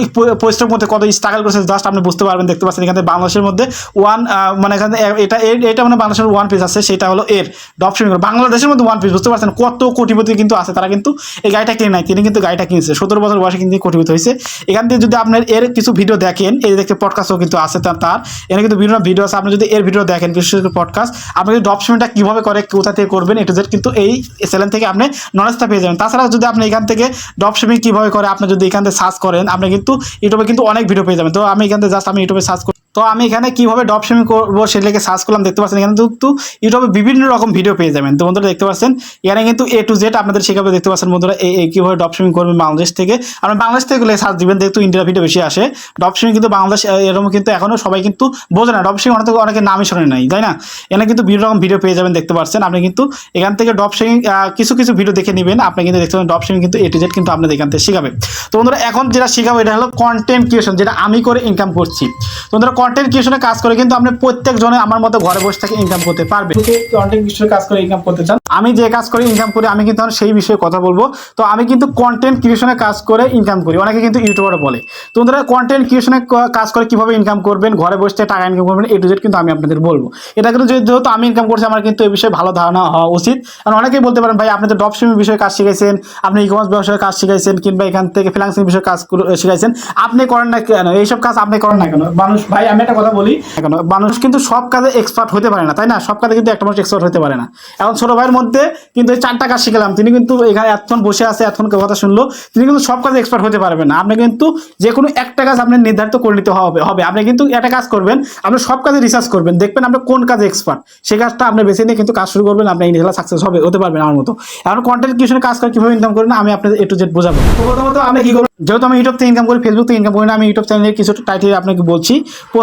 পরিশ্রম করতে কত স্ট্রাগল করেছে জাস্ট আপনি বুঝতে পারবেন। দেখতে পাচ্ছেন, এখানে বাংলাদেশের মধ্যে ওয়ান মানে এখানে এটা এটা মানে বাংলাদেশের ওয়ান পিস আছে, সেটা হলো এর। ড্রপ শিপিং বাংলাদেশের মধ্যে ওয়ান পিস বুঝতে পারছেন? কত কোটিপতি কিন্তু আছে, তারা কিন্তু এই গাড়িটা কিনে নাই। তিনি কিন্তু গাড়িটা কিনছে। সতেরো বছর বয়সে কিন্তু কোটিপতি হয়েছে। এখান থেকে যদি আপনার এর কিছু ভিডিও দেখেন, এই দেখতে পডকাস্টও কিন্তু আছে তার এখানে কিন্তু বিভিন্ন ভিডিও আছে। আপনি যদি এর ভিডিও দেখেন, বিশেষ করে পডকাস্ট আপনি যদি ড্রপ শিপিংটা কীভাবে করে, কোথা থেকে করবেন এটা কিন্তু এই চ্যানেল থেকে আপনি নলেজটা পেয়ে যাবেন। তাছাড়া যদি আপনি এখান থেকে ড্রপ শিপিং কীভাবে করে, আপনি যদি এখান থেকে সার্চ করেন, আপনি কিন্তু ইউটিউবে কিন্তু অনেক ভিডিও পেয়ে যাবেন। তো আমি এখান থেকে জাস্ট আমি ইউটিউবে সার্চ তো আমি এখানে কীভাবে ড্রপ শিপিং করব সেটাকে সার্চ করলাম, দেখতে পাচ্ছেন এখানে কিন্তু ইউটিউবে বিভিন্ন রকম ভিডিও পেয়ে যাবেন। তো বন্ধুরা দেখতে পাচ্ছেন, এখানে কিন্তু এ টু জেড আপনাদের শেখাবে, দেখতে পাচ্ছেন বন্ধুরা এই কীভাবে ড্রপ শিপিং করবেন বাংলাদেশ থেকে। আপনি বাংলাদেশ থেকে সার্চ দিবেন দেখতে ইন্ডিয়া ভিডিও বেশি আসে। ড্রপ শিপিং কিন্তু বাংলাদেশ এরকম কিন্তু এখনও সবাই কিন্তু বোঝে না। ড্রপ শিপিং অনেক অনেকে নামই শোনে নাই, তাই না? এখানে কিন্তু বিভিন্ন রকম ভিডিও পেয়ে যাবেন, দেখতে পাচ্ছেন। আপনি কিন্তু এখান থেকে ড্রপ শিপিং কিছু কিছু ভিডিও দেখে নেবেন। আপনি কিন্তু দেখতে পাবেন ড্রপ শিপিং কিন্তু এ টু জেড কিন্তু আপনাদের এখান থেকে শেখাবে। তো বন্ধুরা, এখন যেটা শেখাবো, এটা হলো কন্টেন্ট ক্রিয়েশন যেটা আমি করে ইনকাম করছি। তো বন্ধুরা কন্টেন্ট ক্রিয়েশনে কাজ করে কিন্তু আপনি প্রত্যেকজনে আমার মতো ঘরে বসে থেকে ইনকাম করতে পারবে কন্টেন্ট ক্রিয়েশনে কাজ করে ইনকাম করতে চান। আমি যে কাজ করে ইনকাম করি আমি কিন্তু সেই বিষয়ে কথা বলব। তো আমি কিন্তু কন্টেন্ট ক্রিয়েশনে কাজ করে ইনকাম করি। অনেকে কিন্তু ইউটিউবার বলে। তো বন্ধুরা কন্টেন্ট ক্রিয়েশনে কাজ করে কীভাবে ইনকাম করবেন ঘরে বসে টাকা ইনকাম করবেন এ টু জেড কিন্তু আমি আপনাদের বলব। এটা কিন্তু যেহেতু আমি ইনকাম করছি আমার কিন্তু এই বিষয়ে ভালো ধারণা হওয়া উচিত। কারণ অনেকেই বলতে পারেন ভাই আপনি তো ড্রপ শিপিং বিষয়ে কাজ শিখাইছেন আপনি ই কমার্স ব্যবসায় কাজ শিখাইছেন কিংবা এখান থেকে ফ্রিল্যান্সিং বিষয়ে কাজ শিখাইছেন। আপনি করেন না কেন? এইসব কাজ আপনি করেন না কেন? মানুষ ভাই আমি একটা কথা বলি। কেন মানুষ কিন্তু সব কাজে এক্সপার্ট হতে পারে না, তাই না? সব কাজে কিন্তু একটা মানুষ এক্সপার্ট হতে পারে না। এখন ছোট ভাইয়ের মধ্যে কিন্তু এই চারটা কাজ শিখলাম। তিনি কিন্তু এখানে এতক্ষণ বসে আছে, এতক্ষণ কথা শুনলো। তিনি কিন্তু সব কাজে এক্সপার্ট হতে পারবেন না। আপনি কিন্তু যে কোনো একটা কাজ আপনি নির্ধারিত করে নিতে হবে। হবে। আপনি কিন্তু একটা কাজ করবেন, আপনি সব কাজে রিসার্চ করবেন। দেখবেন আপনি কোন কাজে এক্সপার্ট সেই কাজটা আপনি বেছে নিয়ে কিন্তু কাজ শুরু করবেন, আপনি ইনশাল্লাহ সাকসেস হবে, হতে পারবেন আমার মতো। এখন কন্টেন্ট ক্রিয়েশনে কাজ করে কীভাবে ইনকাম করেন, আমি আপনাদের এ টু জেড বোঝাবো। প্রথমত আপনি কি করবেন? যেহেতু আমি ইউটিউব থেকে ইনকাম করি ফেসবুক থেকে ইনকাম করি না, আমি ইউটিউব চ্যানেলের কিছু টাইটেল আপনাকে বলছি।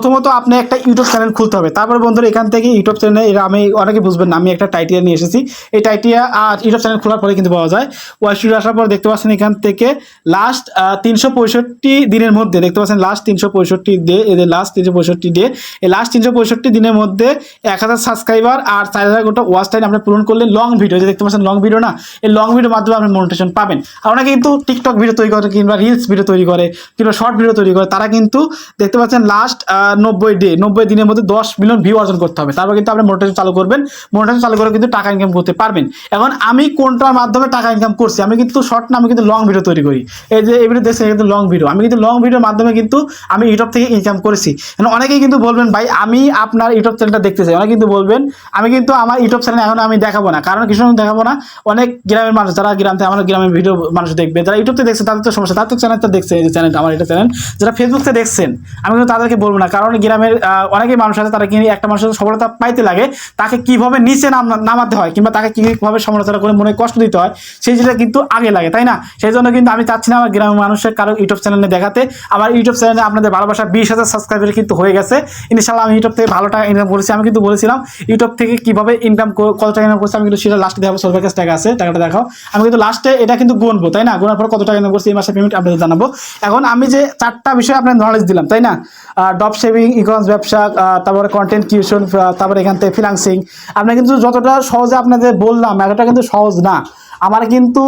প্রথমত আপনি একটা ইউটিউব চ্যানেল খুলতে হবে। তারপরে বন্ধুরা, এখান থেকে ইউটিউব চ্যানেলে এরা আমি অনেকে বুঝবেন না, আমি একটা টাইটিয়া নিয়ে এসেছি। এই টাইটিয়া আর ইউটিউব চ্যানেল খোলার পরে কিন্তু পাওয়া যায়। ওয়াই স্টুডিও আসার পর দেখতে পাচ্ছেন এখান থেকে লাস্ট তিনশো পঁয়ষট্টি দিনের মধ্যে, দেখতে পাচ্ছেন লাস্ট তিনশো পঁয়ষট্টি ডে এদের লাস্ট তিনশো পঁয়ষট্টি ডে এই লাস্ট তিনশো পঁয়ষট্টি দিনের মধ্যে এক হাজার সাবস্ক্রাইবার আর চার হাজার গোটা ওয়াচ টাইম আপনি পূরণ করলে লং ভিডিও যে দেখতে পাচ্ছেন লং ভিডিও না, এই লং ভিডিওর মাধ্যমে আপনি মনিটেশন পাবেন। আর অনেকে কিন্তু টিকটক ভিডিও তৈরি করে কিংবা রিলস ভিডিও তৈরি করে, কিংবা শর্ট ভিডিও তৈরি করে, তারা কিন্তু দেখতে পাচ্ছেন লাস্ট নব্বই ডে নব্বই দিনের মধ্যে দশ মিলিয়ন ভিউ অর্জন করতে হবে। তারপর কিন্তু আপনি মনিটেশন চালু করবেন। মনিটেশন চালু করে কিন্তু টাকা ইনকাম করতে পারবেন। এখন আমি কোনটার মাধ্যমে টাকা ইনকাম করছি? আমি কিন্তু শর্ট না, আমি কিন্তু লং ভিডিও তৈরি করি। এই যে, এই ভিডিও দেখছেন কিন্তু লং ভিডিও আমি কিন্তু লং ভিডিওর মাধ্যমে কিন্তু আমি ইউটিউব থেকে ইনকাম করেছি। অনেকেই কিন্তু বলবেন, ভাই, আমি আপনার ইউটিউব চ্যানেলটা দেখতে চাই। অনেকে কিন্তু বলবেন, আমি কিন্তু আমার ইউটিউব চ্যানেল এখন আমি দেখাবো না। কারণ কিছু দেখাবো না। অনেক গ্রামের মানুষ, যারা গ্রাম থেকে আমার গ্রামের ভিডিও মানুষ দেখবে, যারা ইউটিউব থেকে দেখছে, তাদের তো সমস্যা। তাদের তো চ্যানেলটা দেখছে, এই যে চ্যানেলটা আমার এটা চ্যানেল যারা ফেসবুক থেকে দেখছেন, আমি কিন্তু তাদেরকে বলব না। কারণ গ্রামের অনেকেই মানুষ আছে, তারা কিন্তু একটা মানুষের সফলতা পাইতে লাগে, তাকে কীভাবে নিচে নাম- নামাতে হয়, কিংবা তাকে কীভাবে সমালোচনা করে মনে কষ্ট দিতে হয়, সেই জিনিসটা কিন্তু আগে লাগে, তাই না? সেই জন্য কিন্তু আমি চাচ্ছি না আমার গ্রামের মানুষের কারও ইউটিউব চ্যানেলে দেখাতে। আমার ইউটিউব চ্যানেলে আপনাদের ভালোবাসা বিশ হাজার সাবস্ক্রাইবার কিন্তু হয়ে গেছে। ইনশাল্লাহ আমি ইউটিউব থেকে ভালো টাকা ইনকাম করেছি, আমি কিন্তু বলেছিলাম, ইউটিউব থেকে কীভাবে ইনকাম কত টাকা ইনকাম করছি, আমি কিন্তু সেটা লাস্টে দেখাবো সরকার কাছে টাকা আছে, টাকাটা দেখাও। আমি কিন্তু লাস্টে এটা কিন্তু গুনবো, তাই না? গোনার পর কত টাকা ইনকাম করছি, এই মাসে পেমেন্ট আপনাদের জানাব। এখন আমি যে চারটা বিষয়ে আপনার নলেজ দিলাম, তাই না? ডপ সেভিং ইকমার্স ব্যবসা তারপরে কন্টেন্ট ক্রিয়েশন তারপরে এখান থেকে ফিনান্সিং আপনার কিন্তু যতটা সহজে আপনাদের বললাম, এতটা কিন্তু সহজ না। আমার কিন্তু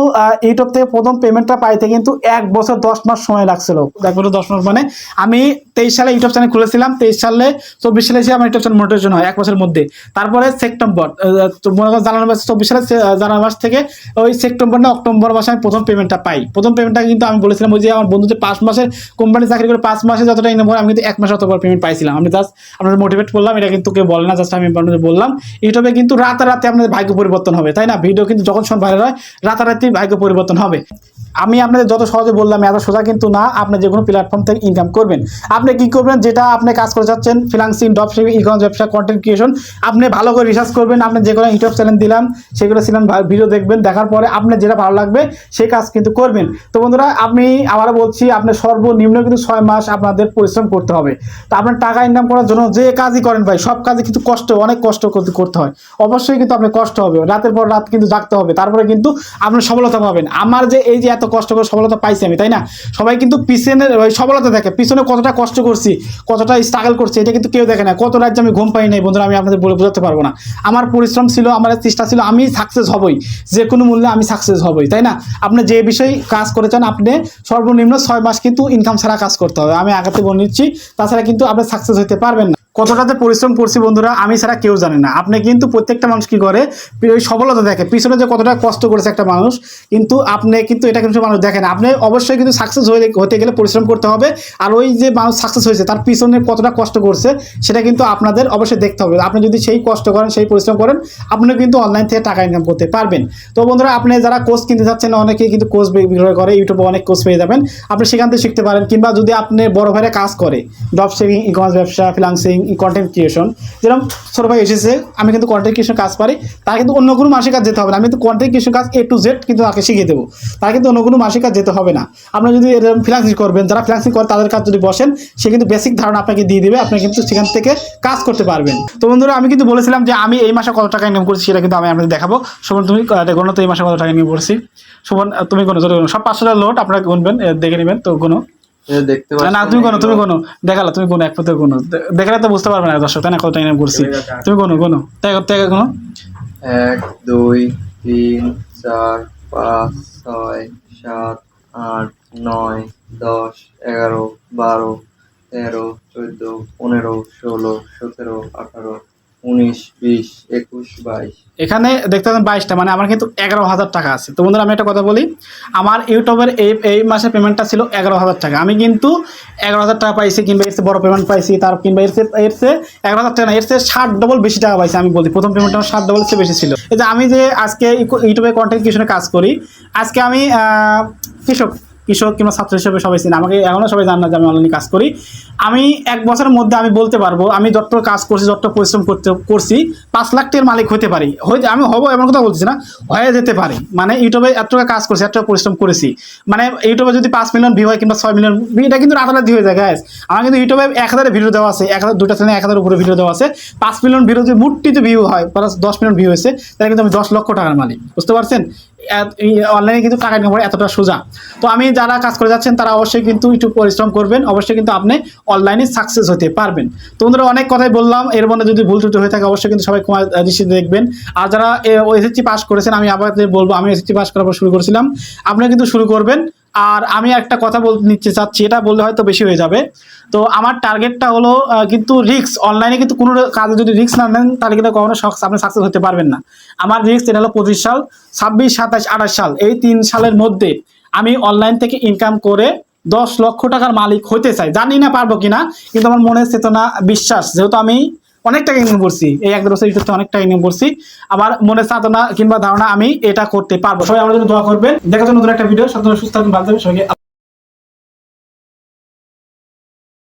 ইউটিউব থেকে প্রথম পেমেন্টটা পাইতে কিন্তু এক বছর দশ মাস সময় লাগছিল। এক বছর দশ মাস মানে আমি তেইশ সালে ইউটিউব চ্যানেল খুলেছিলাম, তেইশ সালে, চব্বিশ সালে আমার ইউটিউব চ্যানেল মোটিভেশন হয়, এক বছরের মধ্যে। তারপরে সেপ্টেম্বর মনে করেন জানুয়ারি মাস, চব্বিশ সালে জানুয়ারি মাস থেকে ওই সেপ্টেম্বর না অক্টোবর মাসে আমি প্রথম পেমেন্টটা পাই। প্রথম পেমেন্টটা কিন্তু আমি বলেছিলাম ওই যে আমার বন্ধু যে পাঁচ মাসে কোম্পানি চাকরি করে পাঁচ মাসে যতটা ইনকাম করে আমি কিন্তু এক মাসে অতবার পেমেন্ট পাইছিলাম। আমি জাস্ট আপনাদের মোটিভেট করলাম, এটা কিন্তু কেউ বলে না জাস্ট আমি আপনাদের বললাম। ইউটিউবে কিন্তু রাতারাতি আপনাদের ভাগ্য পরিবর্তন হবে, তাই না? ভিডিও কিন্তু যখন সময় ভাইরাল হয় রাতারাতি ভাগ্য পরিবর্তন হবে। আমি আপনাদের যত সহজে বললাম, এত সোজা কিন্তু না, আপনি যে কোনো প্ল্যাটফর্ম থেকে ইনকাম করবেন। আপনি কি করবেন? যেটা আপনি কাজ করে যাচ্ছেন ফিনান্সিং ডপ সেভিং ইকমার্স ব্যবসা কন্টেন্ট ক্রিয়েশন আপনি ভালো করে রিসার্চ করবেন, আপনি যে কোনো ইউটিউব চ্যানেল দিলাম, সেগুলো ছিলেন ভিডিও দেখবেন, দেখার পরে আপনার যেটা ভালো লাগবে সেই কাজ কিন্তু করবেন। তো বন্ধুরা, আমি আবারও বলছি আপনার সর্বনিম্ন কিন্তু ছয় মাস আপনাদের পরিশ্রম করতে হবে। তো আপনার টাকা ইনকাম করার জন্য যে কাজই করেন ভাই, সব কাজই কিন্তু কষ্ট, অনেক কষ্ট করতে হয়। অবশ্যই কিন্তু আপনার কষ্ট হবে, রাতের পর রাত কিন্তু জাগতে হবে, তারপরে কিন্তু আপনার সফলতা পাবেন। আমার যে এই যে এত কষ্ট করে সফলতা পাইছি আমি, তাই না? সবাই কিন্তু পিছনের সফলতা দেখে, পিছনে কতটা কষ্ট করছি, কতটা স্ট্রাগল করছি, এটা কিন্তু কেউ দেখে না। কত রাজ্যে আমি ঘুম পাই নাই, বন্ধুরা, আমি আপনাদের বলে বোঝাতে পারব না। আমার পরিশ্রম ছিল, আমার চেষ্টা ছিল, আমি সাকসেস হবই, যে কোনো মূল্যে আমি সাকসেস হবই, তাই না? আপনি যে বিষয়ে কাজ করেছেন, আপনি সর্বনিম্ন ছয় মাস কিন্তু ইনকাম ছাড়া কাজ করতে হবে। আমি আগাতে বলে নিচ্ছি, তাছাড়া কিন্তু আপনি সাকসেস হতে পারবেন না। কতটাতে পরিশ্রম করছি বন্ধুরা, আমি ছাড়া কেউ জানে না। আপনি কিন্তু প্রত্যেকটা মানুষ কি করে? ওই সফলতা দেখে। পিছনে যে কতটা কষ্ট করেছে একটা মানুষ, কিন্তু আপনি কিন্তু এটা কিন্তু মানুষ দেখেন আপনি অবশ্যই কিন্তু সাকসেস হয়ে হতে গেলে পরিশ্রম করতে হবে। আর ওই যে মানুষ সাকসেস হয়েছে, তার পিছনে কতটা কষ্ট করছে, সেটা কিন্তু আপনাদের অবশ্যই দেখতে হবে। আপনি যদি সেই কষ্ট করেন, সেই পরিশ্রম করেন আপনি কিন্তু অনলাইন থেকে টাকা ইনকাম করতে পারবেন। তো বন্ধুরা, আপনি যারা কোর্স কিনতে চাচ্ছেন অনেকেই কিন্তু কোর্স বিক্রয় করে, ইউটিউবে অনেক কোর্স পেয়ে যাবেন। আপনি সেখান থেকে শিখতে পারেন, কিংবা যদি আপনি বড় ভাইরা কাজ করে ড্রপ সেভিং ই কমার্স ব্যবসা ফ্রিলান্সিং ই কন্টেন্ট ক্রিয়েশন যেরকম ছোট ভাই এসেছে, আমি কিন্তু কন্টেন্ট ক্রিয়েশন কাজ পারি, তার কিন্তু অন্য কোনো মাসিক কাজ যেতে হবে না। আমি কিন্তু কন্টেন্ট ক্রিয়েশন কাজ এ টু জেড কিন্তু তাকে শিখিয়ে দেবো। তার কিন্তু অন্য কোনো মাসিক কাজ যেতে হবে না। আপনি যদি এরকম ফ্রিলান্সিং করবেন, যারা ফ্রিলান্সিং করে তাদের কাজ যদি বসেন, সে কিন্তু বেসিক ধারণা আপনাকে দিয়ে দিবে, আপনি কিন্তু সেখান থেকে কাজ করতে পারবেন। তো বন্ধুরা, আমি কিন্তু বলেছিলাম যে আমি এই মাসে কত টাকা ইনকাম করছি সেটা কিন্তু আমি আপনাদের দেখাবো। শোভন তুমি গোনো তো এই মাসে কত টাকা ইনকাম করছি? শোভন তুমি কোনো সব পাঁচশো টাকা লোড আপনারা গুনবেন দেখে নেবেন, তো কোনো দেখতে না তুমি কোনো তুমি কোনো দেখাল তুমি কোনো এক পথে কোনো দেখালে তো বুঝতে পারবে না দর্শক তাই না? কত টাকা ইনকাম করছি তুমি কোনো কোনো তাই তাই কোনো এক দুই তিন চার পাঁচ ছয় সাত আট নয় দশ এগারো বারো তেরো চোদ্দ পনেরো ষোলো সতেরো আঠারো উনিশ, বিশ, একুশ, বাইশ। এখানে দেখতে পাচ্ছেন বাইশটা মানে আমার কিন্তু এগারো হাজার টাকা আছে। তো বন্ধুরা, আমি একটা কথা বলি, আমার ইউটিউবের এই এই মাসের পেমেন্টটা ছিল এগারো হাজার টাকা। আমি কিন্তু এগারো হাজার টাকা পাইছি, কিংবা এর বড় পেমেন্ট পাইছি, তার কিংবা এর চেয়ে এগারো হাজার টাকা না, এর চেয়ে ষাট ডবল বেশি টাকা পাইছি আমি বলি প্রথম পেমেন্টটা আমার ষাট ডবল চেয়ে বেশি ছিল। এই যে আমি যে আজকে ইউটিউবে কন্টেন্ট ক্রিয়েশনে কাজ করি, আজকে আমি কৃষক কৃষক কিংবা ছাত্র হিসেবে সবাই চিনি। আমাকে এখনও সবাই জান না যে আমি অনলাইনে কাজ করি। আমি এক বছরের মধ্যে আমি বলতে পারব আমি যত কাজ করছি যত পরিশ্রম করতে করছি পাঁচ লাখ টাকার মালিক হতে পারি। হয়তো আমি হব এমন কথা বলছি না হয়ে যেতে পারি। মানে ইউটিউবে এত টাকা কাজ করছি এত টাকা পরিশ্রম করেছি। মানে ইউটিউবে যদি পাঁচ মিলিয়ন ভিউ হয় কিংবা ছয় মিলিয়ন view, এটা কিন্তু রাতারাতি হয়ে যায় গ্যাস আমার কিন্তু ইউটিউবে এক হাজারের ভিডিও দেওয়া আছে এক হাজার দুটা চ্যানেলে এক হাজারের উপরে ভিডিও দেওয়া আছে। পাঁচ মিলিয়ন ভিডিও যদি মুটিতে ভিউ হয় প্লাস দশ মিলিয়ন ভিউ হয়েছে তাহলে কিন্তু আমি দশ লক্ষ টাকার মালিক। বুঝতে পারছেন? অনলাইনে কিন্তু টাকা ইনকাম এতটা সোজা। তো আমি যারা কাজ করে যাচ্ছেন, তারা অবশ্যই কিন্তু একটু পরিশ্রম করবেন। অবশ্যই কিন্তু আপনি অনলাইনে সাকসেস হতে পারবেন। তো বন্ধুরা, অনেক কথাই বললাম। এর মধ্যে যদি ভুল ত্রুটি হয়ে থাকে, অবশ্যই কিন্তু সবাই কুমার দৃষ্টিতে দেখবেন। আর যারা এসএসসি পাস করেছেন, আমি আবার বলব, আমি এসএসসি পাস করার পর শুরু করেছিলাম। আপনি কিন্তু শুরু করবেন। আর আমি একটা কথা বলতে নিচ্ছে চাচ্ছি, এটা বললে হয়তো বেশি হয়ে যাবে। তো আমার টার্গেটটা হলো কিন্তু রিক্স অনলাইনে কিন্তু কোনো কাজে যদি রিক্স না নেন, তাহলে কিন্তু কখনো আপনি সাকসেস হতে পারবেন না। আমার রিক্স এটা হলো পঁচিশ সাল, ছাব্বিশ, সাতাশ, আঠাশ সাল, এই তিন সালের মধ্যে আমি অনলাইন থেকে ইনকাম করে দশ লক্ষ টাকার মালিক হতে চাই। জানি না পারব কিনা, কিন্তু আমার মনের চেতনা, বিশ্বাস, যেহেতু আমি অনেক টাকা ইনকাম করছি। এই এক বছর ইউটিউব অনেক টাকা ইনকাম করছি। আমার মনে সাধনা কিংবা ধারণা আমি এটা করতে পারব। সবাই আমার জন্য দোয়া করবেন। দেখার জন্য নতুন একটা ভিডিও সাধারণ সুস্থ থাকুন ভালো থাকবেন, সবাইকে